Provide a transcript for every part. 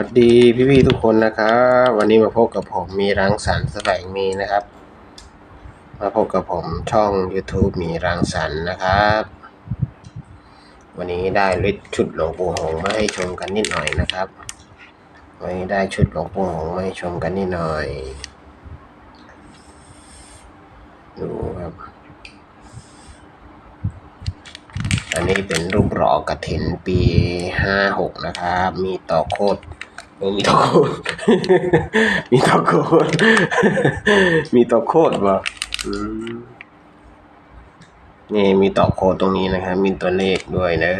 วัสดีพี่ๆทุกคนนะครับวันนี้มาพบกับผมมีรังสรรค์แสวงมีนะครับ มาพบกับผมช่อง YouTube มีรังสรรค์นะครับ วันนี้ได้ลิดชุดหลวงปู่หงมาให้ชมกันนิดหน่อยนะครับวันนี้ได้ชุดหลวงปู่หงมาให้ชมกันนิดหน่อยดูครับ อันนี้เป็นรูปหล่อกระถินปีห้าหกนะครับ มีต่อโคด เออมีต่อโคดมีต่อโคดมีต่อโคดบ่อืมนี่มีต่อโคดตรงนี้นะครับ มีตัวเลขด้วยนะ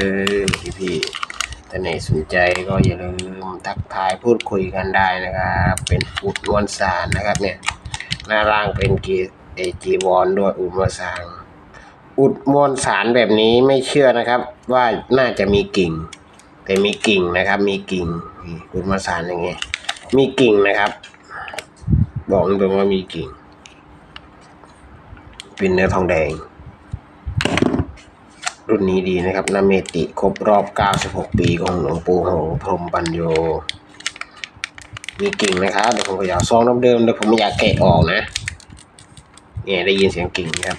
พี่พี่ๆท่าไหนสนใจก็อย่าลืมทักทายพูดคุยกันได้นะครับ เป็นอุดมวลสารนะครับ เนี่ย หน้าล่างเป็นกีเอจีวอนด้วยอุดมวลสารอุดมวลสารแบบนี้ไม่เชื่อนะครับ ว่าน่าจะมีกิ่ง แต่มีกิ่งนะครับ มีกิ่ง ดมวลสารอย่างเงี้ยมีกิ่งนะครับ บอกตรงว่ามีกิ่ง เป็นเนื้อทองแดง รุ่นนี้ดีนะครับนาเมติครบรอบ 96 ปีของหลวงปู่หงพรมปัญโย มีกิ่งนะครับเดี๋ยวผมขยายซองเดิมๆเดี๋ยวผมไม่อยากแกะออกนะเนี่ยได้ยินเสียงกิ่งครับ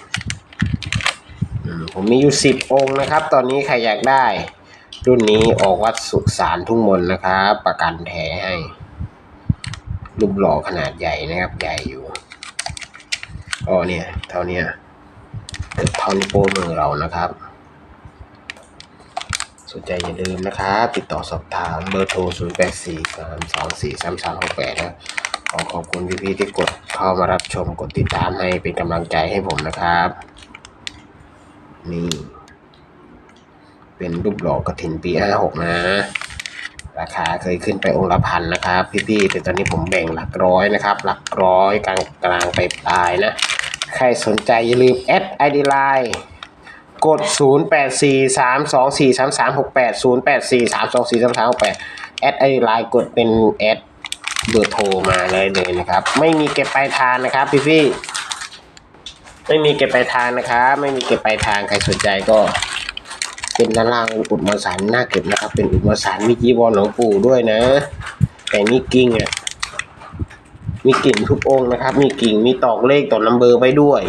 ผมมีอยู่สิบองค์นะครับ ตอนนี้ใครอยากได้ รุ่นนี้ออกวัดสุสานทุ่งมนนะครับ ประกันแท้ให้รูปหล่อขนาดใหญ่นะครับ ใหญ่อยู่อ๋อเนี่ย เท่านี้เกือบเท่านิ้โป้มือเรานะครับ สนใจอย่าลืมนะครับ ติดต่อสอบถามเบอร์โทร 0 8 4 3 2 4 3 3 6 8 นะขอขอบคุณพี่ๆที่กดเข้ามารับชมกดติดตามให้เป็นกำลังใจให้ผมนะครับ นี่ เป็นรูปหล่อกระถินปีห้าหกนะ ราคาเคยขึ้นไปองค์ละพันนะครับ พี่ๆแต่ตอนนี้ผมแบ่งหลักร้อยนะครับ หลักร้อยกลางกลางไปปลายนะ ใครสนใจอย่าลืมแอดไอดีไลน์กด 0 8 4 3 2 4 3 3 6 8 0 8 4 3 2 4 3 3 6 8 แอดไอดีไลน์กดเป็นแอดเบอร์โทรมาเลยเลยนะครับ ไม่มีเก็บปลายทางนะครับพี่ๆไม่มีเก็บปลายทางนะครับ ไม่มีเก็บปลายทางใครสนใจก็ เป็นด้านล่างอุดมสารหน้าเก็บนะครับ เป็นอุดมสารมีจีวรหลวงปู่ด้วยนะ แต่มีกิ่งอะมีกิ่งทุกองค์นะครับ มีกิ่งมีตอกเลขตอนัมเบอร์ไว้ด้วย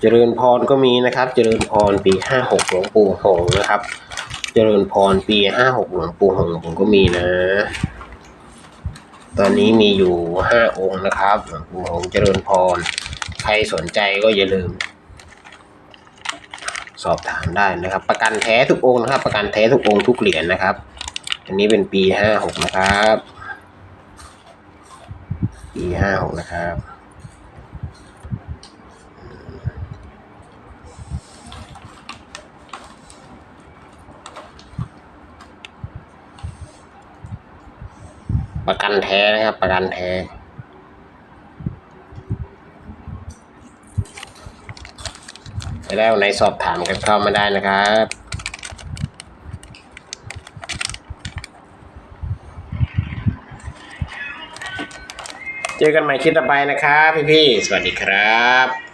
เจริญพรก็มีนะครับ เจริญพรปีห้าหกหลวงปู่หงนะครับ เจริญพรปีห้าหกหลวงปู่หงผมก็มีนะ ตอนนี้มีอยู่ห้าองค์นะครับหลวงปู่หงเจริญพร ใครสนใจก็อย่าลืม สอบถามได้นะครับ ประกันแท้ทุกองค์นะครับ ประกันแท้ทุกองค์ทุกเหรียญนะครับ อันนี้เป็นปีห้าหกนะครับ ปีห้าหกนะครับประกันแท้นะครับ ประกันแท้ จะได้วันไหนสอบถามกันเข้ามาได้นะครับเจอกันใหม่คลิปต่อไปนะครับพี่ๆ สวัสดีครับ